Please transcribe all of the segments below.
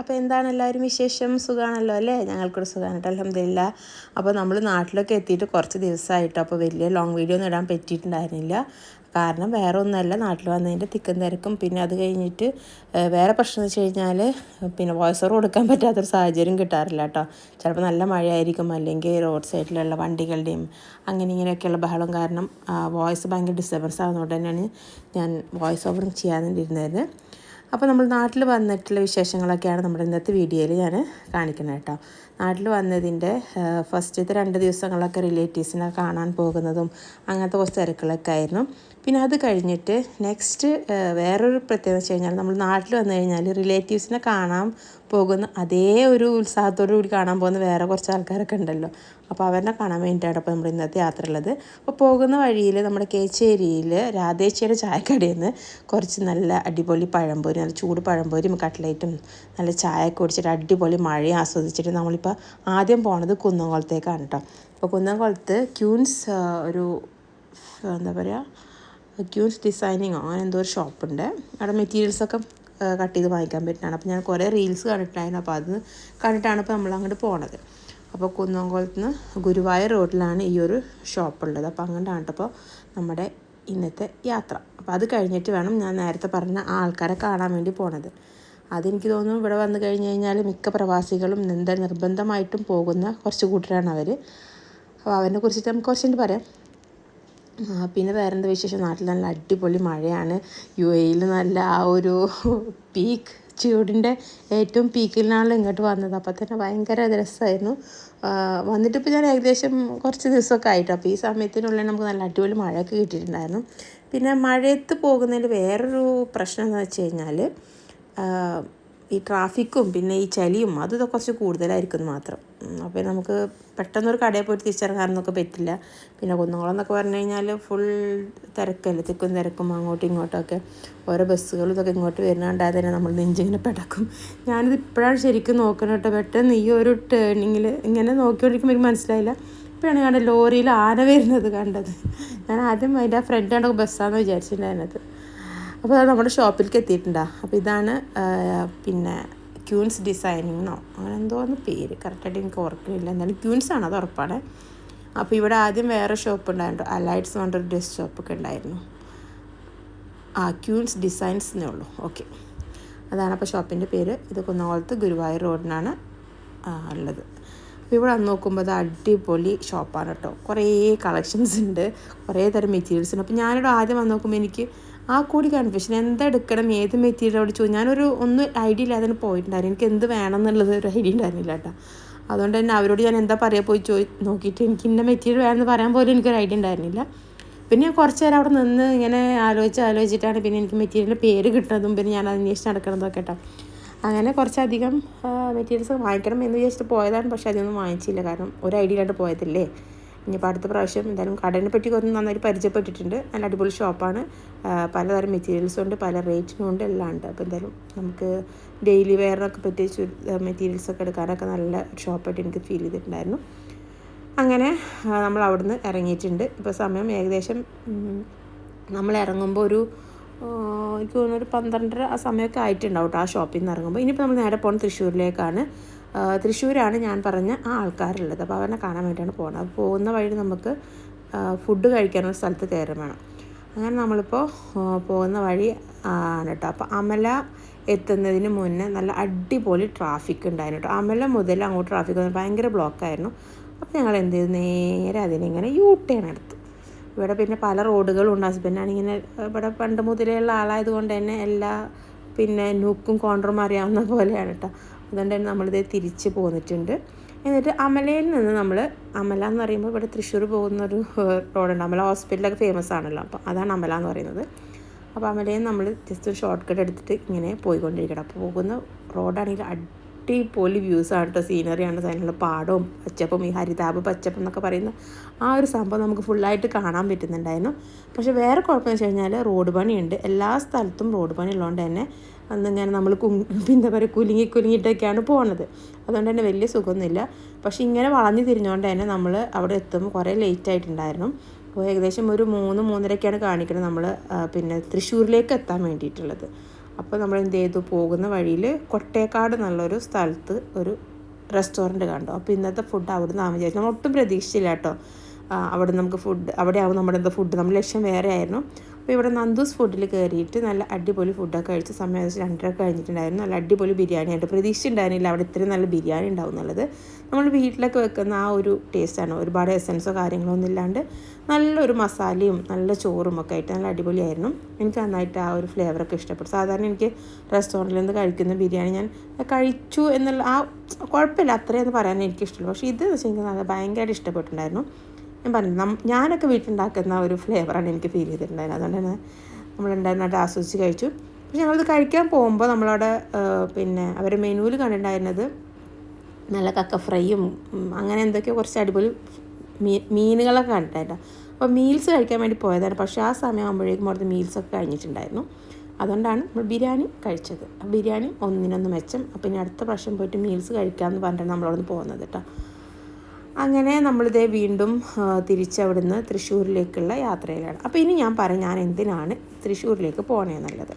അപ്പോൾ എന്താണ് എല്ലാവരും വിശേഷം? സുഖമാണല്ലോ അല്ലേ? ഞങ്ങൾക്കൊരു സുഖമാണ് കേട്ടോ അലഹമില്ല അപ്പോൾ നമ്മൾ നാട്ടിലൊക്കെ എത്തിയിട്ട് കുറച്ച് ദിവസമായിട്ട് അപ്പോൾ വലിയ ലോങ് വീഡിയോ ഒന്നും ഇടാൻ പറ്റിയിട്ടുണ്ടായിരുന്നില്ല. കാരണം വേറെ ഒന്നുമല്ല. നാട്ടിൽ വന്നതിന്റെ തിക്കും തിരക്കും. പിന്നെ അത് കഴിഞ്ഞിട്ട് വേറെ പ്രശ്നം എന്ന് വെച്ച് കഴിഞ്ഞാൽ പിന്നെ വോയിസ് ഓവർ കൊടുക്കാൻ പറ്റാത്തൊരു സാഹചര്യം കിട്ടാറില്ല കേട്ടോ ചിലപ്പോൾ നല്ല മഴയായിരിക്കും. അല്ലെങ്കിൽ റോഡ് സൈഡിലുള്ള വണ്ടികളുടെയും അങ്ങനെ ഇങ്ങനെയൊക്കെയുള്ള ബഹളം കാരണം വോയിസ് ഭയങ്കര ഡിസ്റ്റർബൻസ് ആകുന്നതുകൊണ്ട് തന്നെയാണ് ഞാൻ വോയിസ് ഓവർ ചെയ്യാനിരുന്നത് അപ്പോൾ നമ്മൾ നാട്ടിൽ വന്നിട്ടുള്ള വിശേഷങ്ങളൊക്കെയാണ് നമ്മുടെ ഇന്നത്തെ വീഡിയോയിൽ ഞാൻ കാണിക്കുന്നത് കേട്ടോ. നാട്ടിൽ വന്നതിന്റെ ഫസ്റ്റത്തെ രണ്ട് ദിവസങ്ങളൊക്കെ റിലേറ്റീവ്സിനെ കാണാൻ പോകുന്നതും അങ്ങനത്തെ കുറച്ച് തിരക്കുകളൊക്കെ ആയിരുന്നു. പിന്നെ അത് കഴിഞ്ഞിട്ട് നെക്സ്റ്റ് വേറൊരു പ്രത്യേകത വെച്ച് കഴിഞ്ഞാൽ നമ്മൾ നാട്ടിൽ വന്നു കഴിഞ്ഞാൽ റിലേറ്റീവ്സിനെ കാണാൻ പോകുന്ന അതേ ഒരു ഉത്സാഹത്തോടു കൂടി കാണാൻ പോകുന്ന വേറെ കുറച്ച് ആൾക്കാരൊക്കെ ഉണ്ടല്ലോ. അപ്പോൾ അവരെ കാണാൻ വേണ്ടിയിട്ടാണ് അപ്പോൾ നമ്മുടെ ഇന്നത്തെ യാത്ര ഉള്ളത്. അപ്പോൾ പോകുന്ന വഴിയിൽ നമ്മുടെ കേച്ചേരിയിൽ രാധേച്ചിയുടെ ചായക്കടയിൽ നിന്ന് കുറച്ച് നല്ല അടിപൊളി പഴംപൊരി നല്ല ചൂട് പഴംപൊരിയും കട്ട്ലേറ്റും നല്ല ചായയൊക്കെ കുടിച്ചിട്ട് അടിപൊളി മഴയും ആസ്വദിച്ചിട്ട് നമ്മളിപ്പോൾ ആദ്യം പോണത് കുന്നംകുളത്തേക്കാണ് കേട്ടോ അപ്പോൾ കുന്നംകുളത്ത് ക്യൂൻസ് ഒരു എന്താ പറയുക ക്യൂൻസ് ഡിസൈനിങ്ങോ അങ്ങനെ എന്തോ ഒരു ഷോപ്പുണ്ട്. അവിടെ മെറ്റീരിയൽസൊക്കെ കട്ട് ചെയ്ത് വാങ്ങിക്കാൻ പറ്റുന്നതാണ്. അപ്പോൾ ഞാൻ കുറേ റീൽസ് കണ്ടിട്ടുണ്ടായിരുന്നു. അപ്പോൾ അത് കണ്ടിട്ടാണ് ഇപ്പോൾ നമ്മൾ അങ്ങോട്ട് പോണത്. അപ്പോൾ കുന്നംകുളത്ത് നിന്ന് ഗുരുവായൂർ റോഡിലാണ് ഈ ഒരു ഷോപ്പ് ഉള്ളത്. അപ്പോൾ അങ്ങോട്ടാണ് അപ്പോൾ നമ്മുടെ ഇന്നത്തെ യാത്ര. അപ്പോൾ അത് കഴിഞ്ഞിട്ട് വേണം ഞാൻ നേരത്തെ പറഞ്ഞ ആൾക്കാരെ കാണാൻ വേണ്ടി പോണത്. അതെനിക്ക് തോന്നുന്നു ഇവിടെ വന്നു കഴിഞ്ഞ് കഴിഞ്ഞാൽ മിക്ക പ്രവാസികളും എന്താ നിർബന്ധമായിട്ടും പോകുന്ന കുറച്ച് കൂട്ടരാണ് അവർ അപ്പോൾ അവരെ കുറിച്ചിട്ട് നമുക്ക് കുറച്ചുകൂടി പറയാം. പിന്നെ വേറെന്താ വിശേഷം? നാട്ടിൽ നല്ല അടിപൊളി മഴയാണ്. യു എയിൽ നല്ല ആ ഒരു പീക്ക് ചൂടിന്റെ ഏറ്റവും പീക്കിലാണല്ലോ ഇങ്ങോട്ട് വന്നത്. അപ്പോൾ തന്നെ ഭയങ്കര രസമായിരുന്നു വന്നിട്ട് ഇപ്പോൾ ഞാൻ ഏകദേശം കുറച്ച് ദിവസമൊക്കെ ആയിട്ട്. അപ്പോൾ ഈ സമയത്തിനുള്ളിൽ നമുക്ക് നല്ല അടിപൊളി മഴയൊക്കെ കിട്ടിയിട്ടുണ്ടായിരുന്നു. പിന്നെ മഴയത്ത് പോകുന്നതിൽ വേറൊരു പ്രശ്നം എന്ന് വെച്ച് കഴിഞ്ഞാൽ ഈ ട്രാഫിക്കും പിന്നെ ഈ ചളിയും അത് കുറച്ച് കൂടുതലായിരിക്കും മാത്രം. അപ്പോൾ നമുക്ക് പെട്ടെന്നൊരു കടയിൽ പോയിട്ട് തിരിച്ചിറങ്ങാനൊക്കെ പറ്റില്ല. പിന്നെ കുന്നംകുളം എന്നൊക്കെ പറഞ്ഞു കഴിഞ്ഞാൽ ഫുൾ തിരക്കല്ലേ? തിക്കും തിരക്കും അങ്ങോട്ടും ഇങ്ങോട്ടൊക്കെ ഓരോ ബസ്സുകളും ഇതൊക്കെ ഇങ്ങോട്ട് വരുന്നുണ്ടായത് തന്നെ നമ്മൾ നെഞ്ചിങ്ങനെ പിടക്കും. ഞാനിത് ഇപ്പോഴാണ് ശരിക്കും നോക്കണം കേട്ടോ. പെട്ടെന്ന് ഈ ഒരു ടേണിങ്ങിൽ ഇങ്ങനെ നോക്കിക്കൊണ്ടിരിക്കുമ്പോൾ എനിക്ക് മനസ്സിലായില്ല. ഇപ്പോഴാണ് കണ്ടത് ലോറിയിൽ ആന വരുന്നത് കണ്ടത്. ഞാൻ ആദ്യം അതിന്റെ ആ ഫ്രണ്ട് കണ്ടൊക്കെ ബസ്സാണെന്ന് വിചാരിച്ചിട്ടുണ്ടായിരുന്നത്. അപ്പോൾ അത് നമ്മുടെ ഷോപ്പിലേക്ക് എത്തിയിട്ടുണ്ടാ. അപ്പോൾ ഇതാണ് പിന്നെ ക്യൂൻസ് എന്നോ അങ്ങനെ എന്തോന്ന് പേര്. കറക്റ്റായിട്ട് എനിക്ക് ഓർക്കുന്നില്ല. എന്തായാലും ക്യൂൻസ് ആണ് അത് ഉറപ്പാണ്. അപ്പോൾ ഇവിടെ ആദ്യം വേറെ ഷോപ്പ് ഉണ്ടായിരുന്നു. അലൈറ്റ്സ് പറഞ്ഞൊരു ഡ്രസ് ഷോപ്പൊക്കെ ഉണ്ടായിരുന്നു. ആ ക്യൂൻസ് ഡിസൈൻസ് എന്നേ ഉള്ളൂ. ഓക്കെ അതാണ് അപ്പോൾ ഷോപ്പിന്റെ പേര്. ഇത് കുന്നകുളത്ത് ഗുരുവായൂർ റോഡിനാണ് ഉള്ളത്. അപ്പോൾ ഇവിടെ വന്ന് നോക്കുമ്പോൾ അത് അടിപൊളി ഷോപ്പാണ് കേട്ടോ. കുറേ കളക്ഷൻസ് ഉണ്ട്. കുറേ തരം മെറ്റീരിയൽസ് ഉണ്ട്. അപ്പോൾ ഞാനിവിടെ ആദ്യം വന്ന് നോക്കുമ്പോൾ എനിക്ക് ആ കൂടി കൺഫ്യൂഷൻ എന്താ എടുക്കണം? ഏത് മെറ്റീരിയലോട് ചോദിച്ചു. ഞാനൊരു ഒന്നും ഐഡിയ ഇല്ലാതെ തന്നെ പോയിട്ടുണ്ടായിരുന്നു. എനിക്ക് എന്ത് വേണം എന്നുള്ളത് ഒരു ഐഡിയ ഉണ്ടായിരുന്നില്ല കേട്ടോ. അതുകൊണ്ട് തന്നെ അവരോട് ഞാൻ എന്താ പറയാ പോയി ചോദി നോക്കിയിട്ട് എനിക്ക് ഇന്ന മെറ്റീരിയൽ വേണമെന്ന് പറയാൻ പോലും എനിക്കൊരു ഐഡിയ ഉണ്ടായിരുന്നില്ല. പിന്നെ കുറച്ച് നേരം അവിടെ നിന്ന് ഇങ്ങനെ ആലോചിച്ച് ആലോചിച്ചിട്ടാണ് പിന്നെ എനിക്ക് മെറ്റീരിയലിന്റെ പേര് കിട്ടുന്നതും പിന്നെ ഞാൻ അന്വേഷിച്ച് നടക്കുന്നതൊക്കെ കേട്ടോ. അങ്ങനെ കുറച്ചധികം മെറ്റീരിയൽസ് വാങ്ങിക്കണം എന്ന് വിചാരിച്ചിട്ട് പോയതാണ്. പക്ഷേ അതൊന്നും വാങ്ങിച്ചില്ല. കാരണം ഒരു ഐഡിയ ഇല്ലാണ്ട് പോയതല്ലേ? ഇനിയിപ്പോൾ അടുത്ത പ്രാവശ്യം എന്തായാലും കടനെ പറ്റി കുറച്ച് നന്നായിട്ട് പരിചയപ്പെട്ടിട്ടുണ്ട്. നല്ല അടിപൊളി ഷോപ്പാണ്. പലതരം മെറ്റീരിയൽസും ഉണ്ട് പല റേറ്റിനും ഉണ്ട് എല്ലാം ഉണ്ട്. അപ്പോൾ എന്തായാലും നമുക്ക് ഡെയിലി വെയറിനൊക്കെ പറ്റിയ മെറ്റീരിയൽസ് ഒക്കെ എടുക്കാനൊക്കെ നല്ല ഷോപ്പായിട്ട് എനിക്ക് ഫീൽ ചെയ്തിട്ടുണ്ടായിരുന്നു. അങ്ങനെ നമ്മൾ അവിടുന്ന് ഇറങ്ങിയിട്ടുണ്ട്. ഇപ്പോൾ സമയം ഏകദേശം നമ്മൾ ഇറങ്ങുമ്പോൾ ഒരു എനിക്ക് തോന്നുന്നു ഒരു പന്ത്രണ്ടര ആ സമയമൊക്കെ ആയിട്ടുണ്ടാവും കേട്ടോ ആ ഷോപ്പിൽ നിന്ന് ഇറങ്ങുമ്പോൾ ഇനിയിപ്പോൾ നമ്മൾ നേരെ പോകുന്നത് തൃശ്ശൂരിലേക്കാണ്. തൃശ്ശൂരാണ് ഞാൻ പറഞ്ഞ ആ ആൾക്കാരുള്ളത്. അപ്പോൾ അവരെ കാണാൻ വേണ്ടിയാണ് പോകുന്നത്. അപ്പോൾ പോകുന്ന വഴി നമുക്ക് ഫുഡ് കഴിക്കാനൊരു സ്ഥലത്ത് കയറും വേണം. അങ്ങനെ നമ്മളിപ്പോൾ പോകുന്ന വഴി ആണ് കേട്ടോ. അപ്പോൾ അമല എത്തുന്നതിന് മുന്നേ നല്ല അടിപൊളി ട്രാഫിക് ഉണ്ടായിരുന്നു കേട്ടോ. അമല മുതൽ അങ്ങോട്ട് ട്രാഫിക് ഭയങ്കര ബ്ലോക്കായിരുന്നു അപ്പോൾ ഞങ്ങൾ എന്ത് ചെയ്തു? നേരെ അതിനിങ്ങനെ യൂ ടേൺ എടുത്തു. ഇവിടെ പിന്നെ പല റോഡുകളും ഉണ്ട്. ഹസ്ബൻഡാണിങ്ങനെ ഇവിടെ പണ്ട് മുതലേ ഉള്ള ആളായത് കൊണ്ട് തന്നെ എല്ലാ പിന്നെ നൂക്കും കോണ്ടറും അറിയാവുന്ന പോലെയാണ് കേട്ടോ. അതുകൊണ്ട് തന്നെ നമ്മളിത് തിരിച്ച് പോന്നിട്ടുണ്ട്. എന്നിട്ട് അമലയിൽ നിന്ന് നമ്മൾ അമല എന്ന് പറയുമ്പോൾ ഇവിടെ തൃശ്ശൂർ പോകുന്ന ഒരു റോഡുണ്ട്. അമല ഹോസ്പിറ്റലൊക്കെ ഫേമസ് ആണല്ലോ. അപ്പോൾ അതാണ് അമല എന്ന് പറയുന്നത്. അപ്പോൾ അമലയിൽ നമ്മൾ ജസ്റ്റ് ഒരു ഷോർട്ട് കട്ട് എടുത്തിട്ട് ഇങ്ങനെ പോയിക്കൊണ്ടിരിക്കണം. അപ്പോൾ പോകുന്ന റോഡാണെങ്കിൽ അടിപൊളി വ്യൂസ് ആണ് കേട്ടോ സീനറിയാണ് അതിനുള്ള പാടവും പച്ചപ്പും ഈ ഹരിതാപ് പച്ചപ്പ് എന്നൊക്കെ പറയുന്ന ആ ഒരു സംഭവം നമുക്ക് ഫുള്ളായിട്ട് കാണാൻ പറ്റുന്നുണ്ടായിരുന്നു. പക്ഷേ വേറെ കുഴപ്പമെന്ന് വെച്ച് കഴിഞ്ഞാൽ റോഡ് പണിയുണ്ട്. എല്ലാ സ്ഥലത്തും റോഡ് പണി ഉള്ളതുകൊണ്ട് തന്നെ അന്നിങ്ങനെ നമ്മൾ കു എന്താ പറയുക കുലുങ്ങി കുലുങ്ങിയിട്ടൊക്കെയാണ് പോണത്. അതുകൊണ്ട് തന്നെ വലിയ സുഖമൊന്നുമില്ല. പക്ഷേ ഇങ്ങനെ വളഞ്ഞു തിരിഞ്ഞുകൊണ്ട് തന്നെ നമ്മൾ അവിടെ എത്തുമ്പോൾ കുറേ ലേറ്റ് ആയിട്ടുണ്ടായിരുന്നു. അപ്പോൾ ഏകദേശം ഒരു മൂന്ന് മൂന്നരക്കാണ് കാണിക്കുന്നത് നമ്മൾ പിന്നെ തൃശ്ശൂരിലേക്ക് എത്താൻ വേണ്ടിയിട്ടുള്ളത്. അപ്പോൾ നമ്മൾ എന്ത് ചെയ്തു? പോകുന്ന വഴിയിൽ കൊട്ടേക്കാട് എന്നുള്ളൊരു സ്ഥലത്ത് ഒരു റെസ്റ്റോറന്റ് കണ്ടു. അപ്പോൾ ഇന്നത്തെ ഫുഡ് അവിടെ നിന്ന് വിചാരിച്ചു. നമ്മൾ ഒട്ടും പ്രതീക്ഷിച്ചില്ല കേട്ടോ. അവിടെ നമുക്ക് ഫുഡ് അവിടെ ആവും നമ്മുടെ എന്താ ഫുഡ് നമ്മുടെ ലക്ഷ്യം വേറെ ആയിരുന്നു അപ്പോൾ ഇവിടെ നന്ദൂസ് ഫുഡിൽ കയറിയിട്ട് നല്ല അടിപൊളി ഫുഡൊക്കെ കഴിച്ച് സമയം രണ്ടര കഴിഞ്ഞിട്ടുണ്ടായിരുന്നു. നല്ല അടിപൊളി ബിരിയാണി ആയിട്ട്. പ്രതീക്ഷിച്ചിട്ടുണ്ടായിരുന്നില്ല അവിടെ ഇത്രയും നല്ല ബിരിയാണി ഉണ്ടാവും എന്നുള്ളത്. നമ്മൾ വീട്ടിലൊക്കെ വെക്കുന്ന ആ ഒരു ടേസ്റ്റാണ് ഒരുപാട് എസൻസോ കാര്യങ്ങളോ ഒന്നും ഇല്ലാണ്ട് നല്ലൊരു മസാലയും നല്ല ചോറും ഒക്കെ ആയിട്ട് നല്ല അടിപൊളിയായിരുന്നു. എനിക്ക് നന്നായിട്ട് ആ ഒരു ഫ്ലേവറൊക്കെ ഇഷ്ടപ്പെട്ടു. സാധാരണ എനിക്ക് റെസ്റ്റോറന്റിൽ നിന്ന് കഴിക്കുന്ന ബിരിയാണി ഞാൻ കഴിച്ചു എന്നുള്ള ആ കുഴപ്പമില്ല. അത്രയെന്ന് പറയാൻ എനിക്കിഷ്ടമുള്ളൂ പക്ഷേ ഇത് വെച്ചാൽ എനിക്ക് നല്ല ഭയങ്കരമായിട്ട് ഇഷ്ടപ്പെട്ടിട്ടുണ്ടായിരുന്നു. ഞാൻ പറഞ്ഞു ഞാനൊക്കെ വീട്ടിലുണ്ടാക്കുന്ന ഒരു ഫ്ലേവറാണ് എനിക്ക് ഫീൽ ചെയ്തിട്ടുണ്ടായിരുന്നത്. അതുകൊണ്ട് തന്നെ നമ്മളുണ്ടായിരുന്നായിട്ട് ആസ്വദിച്ച് കഴിച്ചു. പക്ഷെ ഞങ്ങളിത് കഴിക്കാൻ പോകുമ്പോൾ നമ്മളവിടെ പിന്നെ അവരുടെ മെനുവിൽ കണ്ടിട്ടുണ്ടായിരുന്നത് നല്ല കക്ക ഫ്രൈയും അങ്ങനെ എന്തൊക്കെയോ കുറച്ച് അടിപൊളി മീ മീനുകളൊക്കെ കണ്ടിട്ടുണ്ടായിരുന്നു. അപ്പോൾ മീൽസ് കഴിക്കാൻ വേണ്ടി പോയതാണ്. പക്ഷേ ആ സമയം സമയമാകുമ്പോഴേക്കും അവിടുത്തെ മീൽസൊക്കെ കഴിഞ്ഞിട്ടുണ്ടായിരുന്നു. അതുകൊണ്ടാണ് നമ്മൾ ബിരിയാണി കഴിച്ചത്. ബിരിയാണി ഒന്നിനൊന്ന് മെച്ചം. അപ്പോൾ ഇനി അടുത്ത പ്രാവശ്യം പോയിട്ട് മീൽസ് കഴിക്കാമെന്ന് പറഞ്ഞിട്ടാണ് നമ്മളവിടെ പോകുന്നത് കേട്ടോ. അങ്ങനെ നമ്മളിതേ വീണ്ടും തിരിച്ചവിടുന്ന് തൃശ്ശൂരിലേക്കുള്ള യാത്രയിലാണ്. അപ്പോൾ ഇനി ഞാൻ പറയും ഞാൻ എന്തിനാണ് തൃശ്ശൂരിലേക്ക് പോകണേന്നുള്ളത്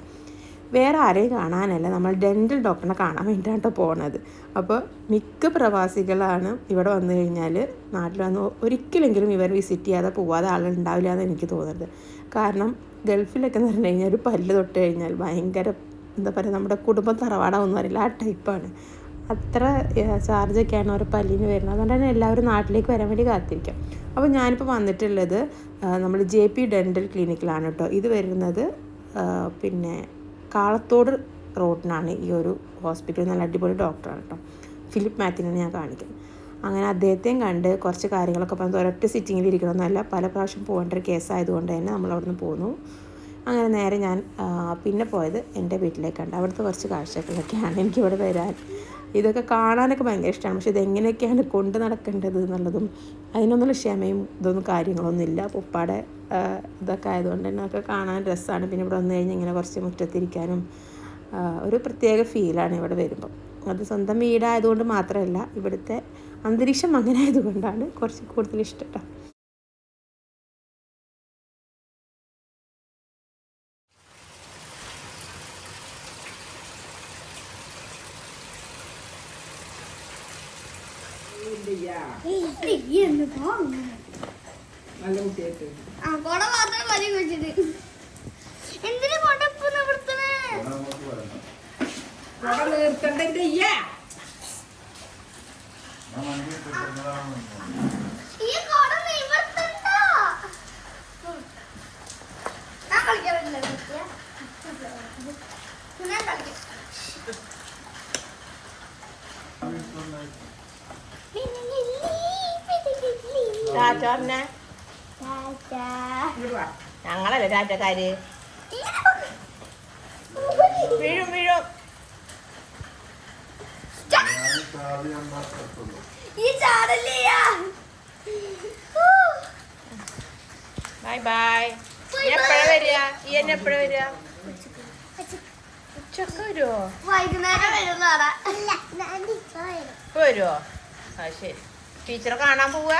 വേറെ ആരെയും കാണാനല്ല നമ്മൾ ഡെന്റൽ ഡോക്ടറിനെ കാണാൻ വേണ്ടിയിട്ടാണ് കേട്ടോ പോണത്. അപ്പോൾ മിക്ക പ്രവാസികളാണ് ഇവിടെ വന്നു കഴിഞ്ഞാൽ നാട്ടിൽ വന്ന് ഒരിക്കലെങ്കിലും ഇവർ വിസിറ്റ് ചെയ്യാതെ പോവാതെ ആളുണ്ടാവില്ല എന്ന് എനിക്ക് തോന്നുന്നത്. കാരണം ഗൾഫിലൊക്കെ എന്ന് പറഞ്ഞു കഴിഞ്ഞാൽ ഒരു പല്ല് തൊട്ട് കഴിഞ്ഞാൽ ഭയങ്കര എന്താ പറയുക നമ്മുടെ കുടുംബം തറവാടാവെന്ന് പറയില്ല ആ ടൈപ്പാണ് അത്ര ചാർജൊക്കെയാണ് ഒരു പല്ലിന് വരുന്നത്. അതുകൊണ്ട് തന്നെ എല്ലാവരും നാട്ടിലേക്ക് വരാൻ വേണ്ടി കാത്തിരിക്കും അപ്പോൾ ഞാനിപ്പോൾ വന്നിട്ടുള്ളത് നമ്മൾ ജെ പി ഡെന്റൽ ക്ലിനിക്കിലാണ് കേട്ടോ. ഇത് വരുന്നത് പിന്നെ കാളത്തോട് റോഡിനാണ് ഈ ഒരു ഹോസ്പിറ്റൽ. നല്ല അടിപൊളി ഡോക്ടറാണ് കേട്ടോ. ഫിലിപ്പ് മാത്യുവിനെ ഞാൻ കാണിക്കുന്നത് അങ്ങനെ അദ്ദേഹത്തെയും കണ്ട് കുറച്ച് കാര്യങ്ങളൊക്കെ പറഞ്ഞത് ഒരൊറ്റ സിറ്റിങ്ങിൽ ഇരിക്കണമെന്നല്ല പല പ്രാവശ്യം പോകേണ്ട ഒരു കേസായതുകൊണ്ട് തന്നെ നമ്മൾ അവിടെ നിന്ന് പോന്നു. അങ്ങനെ നേരെ ഞാൻ പിന്നെ പോയത് എന്റെ വീട്ടിലേക്കാണ്. അവിടുത്തെ കുറച്ച് കാഴ്ചകളൊക്കെയാണ് എനിക്കിവിടെ വരാൻ ഇതൊക്കെ കാണാനൊക്കെ ഭയങ്കര ഇഷ്ടമാണ് പക്ഷെ ഇതെങ്ങനെയൊക്കെയാണ് കൊണ്ട് നടക്കേണ്ടത് എന്നുള്ളതും അതിനൊന്നുള്ള ക്ഷമയും ഇതൊന്നും കാര്യങ്ങളൊന്നും ഇല്ല. ഉപ്പാടെ ഇതൊക്കെ ആയതുകൊണ്ട് തന്നെ ഒക്കെ കാണാൻ രസമാണ്. പിന്നെ ഇവിടെ വന്നു കഴിഞ്ഞാൽ ഇങ്ങനെ കുറച്ച് മുറ്റത്തിരിക്കാനും ഒരു പ്രത്യേക ഫീലാണ് ഇവിടെ വരുമ്പം. അത് സ്വന്തം വീടായതുകൊണ്ട് മാത്രമല്ല ഇവിടുത്തെ അന്തരീക്ഷം അങ്ങനെ ആയതുകൊണ്ടാണ് കുറച്ച് കൂടുതൽ ഇഷ്ടം കേട്ടോ ആ കൊട മാത്രം മതി വെച്ചിട്ട് എന്തിനു കൊടപ്പ് നിവർത്തണേ ഈ കൊട നിവർത്തണ്ട ഞാൻ കളിക്കാൻ പറ്റില്ല കുട്ടിയെ. ഞാൻ കളിക്കാം രാജക്കാര്. വീഴും വീഴും. ഈ ചാടല്ലയാ ബൈ ബൈ Bye എപ്പോഴാ bye. വരിക? ഈ എന്നെ എപ്പോഴാ വരിക? ഉച്ചയ്ക്ക് വരുമോ വൈകുന്നേരം ഇപ്പൊ വരുമോ ആ ശരി. ടീച്ചറെ കാണാൻ പോവാ?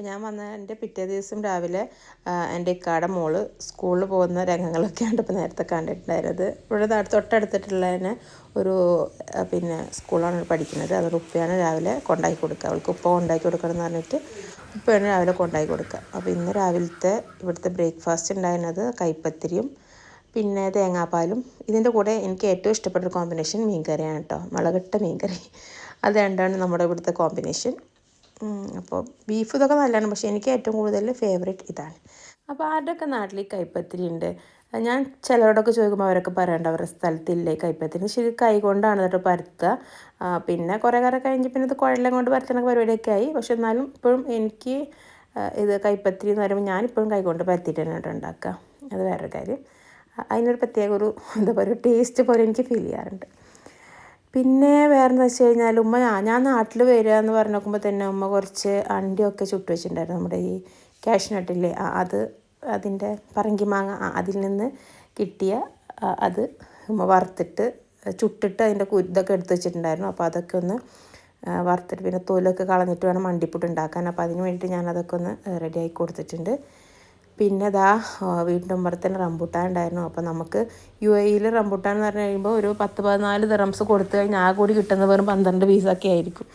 അപ്പോൾ ഞാൻ വന്ന എന്റെ പിറ്റേ ദിവസം രാവിലെ എന്റെ ഇക്കാടെ മോൾ സ്കൂളിൽ പോകുന്ന രംഗങ്ങളൊക്കെയാണ് ഇപ്പോൾ നേരത്തെ കണ്ടിട്ടുണ്ടായിരുന്നത്. ഇവിടെ തൊട്ടടുത്തിട്ടുള്ള തന്നെ ഒരു പിന്നെ സ്കൂളാണ് പഠിക്കുന്നത്. അതൊരു ഉപ്പയാണ് രാവിലെ കൊണ്ടാക്കി കൊടുക്കുക. അവൾക്ക് ഉപ്പ കൊണ്ടാക്കി കൊടുക്കണം എന്ന് പറഞ്ഞിട്ട് ഉപ്പയാണ് രാവിലെ കൊണ്ടാക്കി കൊടുക്കുക. അപ്പോൾ ഇന്ന് രാവിലത്തെ ഇവിടുത്തെ ബ്രേക്ക്ഫാസ്റ്റ് ഉണ്ടായിരുന്നത് കൈപ്പത്തിരിയും പിന്നെ തേങ്ങാപ്പാലും. ഇതിന്റെ കൂടെ എനിക്ക് ഏറ്റവും ഇഷ്ടപ്പെട്ട ഒരു കോമ്പിനേഷൻ മീൻകറിയാണ് കേട്ടോ. മുളകിട്ട മീൻകറി. അത് രണ്ടാണ് നമ്മുടെ ഇവിടുത്തെ കോമ്പിനേഷൻ. അപ്പോൾ ബീഫ് ഇതൊക്കെ നല്ലതാണ്. പക്ഷേ എനിക്ക് ഏറ്റവും കൂടുതൽ ഫേവറേറ്റ് ഇതാണ്. അപ്പോൾ ആരുടെയൊക്കെ നാട്ടിൽ കൈപ്പത്തിരി ഉണ്ട്? ഞാൻ ചിലരോടൊക്കെ ചോദിക്കുമ്പോൾ അവരൊക്കെ പറയണ്ട അവരുടെ സ്ഥലത്തില്ലേ കൈപ്പത്തിരി. ശരി കൈ കൊണ്ടാണ് കേട്ടോ പരത്തുക. പിന്നെ കുറേ കാലം കഴിഞ്ഞ് പിന്നെ ഇത് കുഴലം കൊണ്ട് പരത്തണ പരിപാടിയൊക്കെ ആയി. പക്ഷെ എന്നാലും ഇപ്പോഴും എനിക്ക് ഇത് കൈപ്പത്തിരി എന്ന് പറയുമ്പോൾ ഞാനിപ്പോഴും കൈ കൊണ്ട് പരത്തിയിട്ട് തന്നെ കേട്ടോ ഉണ്ടാക്കുക. അത് വേറൊരു കാര്യം. അതിനൊരു പ്രത്യേക ഒരു എന്താ പറയുക ടേസ്റ്റ് പോലെ എനിക്ക് ഫീൽ ചെയ്യാറുണ്ട്. പിന്നെ വേറെന്ന് വെച്ച് കഴിഞ്ഞാൽ ഉമ്മ ഞാൻ നാട്ടിൽ വരിക എന്ന് പറഞ്ഞു നോക്കുമ്പോൾ തന്നെ ഉമ്മ കുറച്ച് അണ്ടിയൊക്കെ ചുട്ട് വെച്ചിട്ടുണ്ടായിരുന്നു. നമ്മുടെ ഈ കാഷ്നട്ടില്ലേ ആ അത് അതിന്റെ പറങ്കി മാങ്ങ അതിൽ നിന്ന് കിട്ടിയ അത് ഉമ്മ വറുത്തിട്ട് ചുട്ടിട്ട് അതിന്റെ കുരുതൊക്കെ എടുത്ത് വെച്ചിട്ടുണ്ടായിരുന്നു. അപ്പോൾ അതൊക്കെ ഒന്ന് വറുത്തിട്ട് പിന്നെ തോലൊക്കെ കളഞ്ഞിട്ട് വേണം മണ്ടിപ്പുട്ട് ഉണ്ടാക്കാൻ. അപ്പോൾ അതിന് വേണ്ടിയിട്ട് ഞാൻ അതൊക്കെ ഒന്ന് റെഡിയാക്കി കൊടുത്തിട്ടുണ്ട്. പിന്നെ ദാ വീടിന്റെ ഉമ്മറത്തിന് റംബൂട്ടാൻ ഉണ്ടായിരുന്നു. അപ്പോൾ നമുക്ക് യു എയിൽ റംബൂട്ടാൻ എന്ന് പറഞ്ഞു കഴിയുമ്പോൾ ഒരു പത്ത് പതിനാല് ദിറംസ് കൊടുത്തു കഴിഞ്ഞാൽ ആ കൂടി കിട്ടുന്ന വെറും പന്ത്രണ്ട് പീസൊക്കെ ആയിരിക്കും.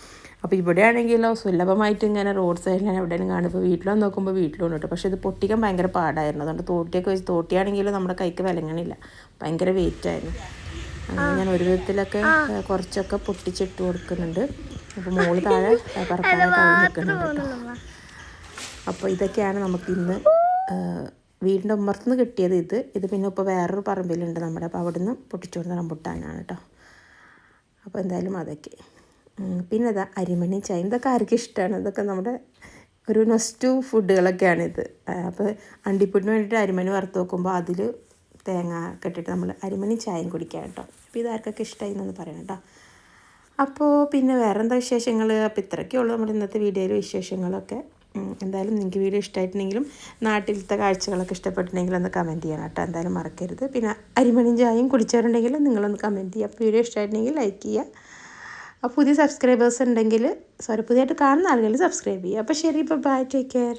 അപ്പോൾ ഇവിടെ ആണെങ്കിലും സുലഭമായിട്ട് ഇങ്ങനെ റോഡ് സൈഡിൽ എവിടെയെങ്കിലും കാണും. ഇപ്പോൾ വീട്ടിലൊന്നും നോക്കുമ്പോൾ വീട്ടിലും ഉണ്ട് പക്ഷേ ഇത് പൊട്ടിക്കാൻ ഭയങ്കര പാടായിരുന്നു. അതുകൊണ്ട് തോട്ടിയൊക്കെ വെച്ച് തോട്ടിയാണെങ്കിലും നമ്മുടെ കൈക്ക് വിലങ്ങണില്ല. ഭയങ്കര വെയിറ്റ് ആയിരുന്നു. അങ്ങനെ ഞാൻ ഒരു വിധത്തിലൊക്കെ കുറച്ചൊക്കെ പൊട്ടിച്ചിട്ട് കൊടുക്കുന്നുണ്ട്. അപ്പോൾ മോൾ താഴെ പറക്കാനായിട്ട് നിൽക്കുന്നുണ്ട് അപ്പോൾ ഇതൊക്കെയാണ് നമുക്ക് ഇന്ന് വീടിന്റെ ഉമ്മർത്തുനിന്ന് കിട്ടിയത് ഇത്. ഇത് പിന്നെ ഇപ്പോൾ വേറൊരു പറമ്പിലുണ്ട് നമ്മുടെ അപ്പോൾ അവിടെ നിന്ന് കൊടുത്ത റംബുട്ടാനാണ് കേട്ടോ. അപ്പോൾ എന്തായാലും അതൊക്കെ. പിന്നെ അതാ അരിമണി ചായ. ഇതൊക്കെ ആർക്കും ഇഷ്ടമാണ്. ഇതൊക്കെ നമ്മുടെ ഒരു നൊസ്റ്റു ഫുഡുകളൊക്കെയാണിത് അപ്പോൾ അണ്ടിപ്പുട്ടിന് വേണ്ടിയിട്ട് അരിമണി വറുത്ത് വെക്കുമ്പോൾ അതിൽ തേങ്ങ കെട്ടിട്ട് നമ്മൾ അരിമണി ചായയും കുടിക്കാം കേട്ടോ. അപ്പോൾ ഇത് ആർക്കൊക്കെ ഇഷ്ടമായി എന്നൊന്ന് പറയണം കേട്ടോ. അപ്പോൾ പിന്നെ വേറെ എന്താ വിശേഷങ്ങൾ? അപ്പോൾ ഇത്രയൊക്കെ ഉള്ളൂ നമ്മുടെ ഇന്നത്തെ വീഡിയോയിൽ വിശേഷങ്ങളൊക്കെ. എന്തായാലും നിങ്ങൾക്ക് വീഡിയോ ഇഷ്ടമായിട്ടുണ്ടെങ്കിലും നാട്ടിലത്തെ കാഴ്ചകളൊക്കെ ഇഷ്ടപ്പെട്ടിട്ടുണ്ടെങ്കിൽ ഒന്ന് കമന്റ് ചെയ്യണം കേട്ടോ. എന്തായാലും മറക്കരുത്. പിന്നെ അരിമണിയും ചായയും കുടിച്ചവരുണ്ടെങ്കിൽ നിങ്ങളൊന്ന് കമന്റ് ചെയ്യുക. അപ്പോൾ വീഡിയോ ഇഷ്ടമായിട്ടുണ്ടെങ്കിൽ ലൈക്ക് ചെയ്യുക. അപ്പോൾ പുതിയ സബ്സ്ക്രൈബേഴ്സ് ഉണ്ടെങ്കിൽ സോറി പുതിയതായിട്ട് കാണുന്ന ആളുകൾ സബ്സ്ക്രൈബ് ചെയ്യുക. അപ്പോൾ ശരി ഇപ്പോൾ ബൈ ടേക്ക് കെയർ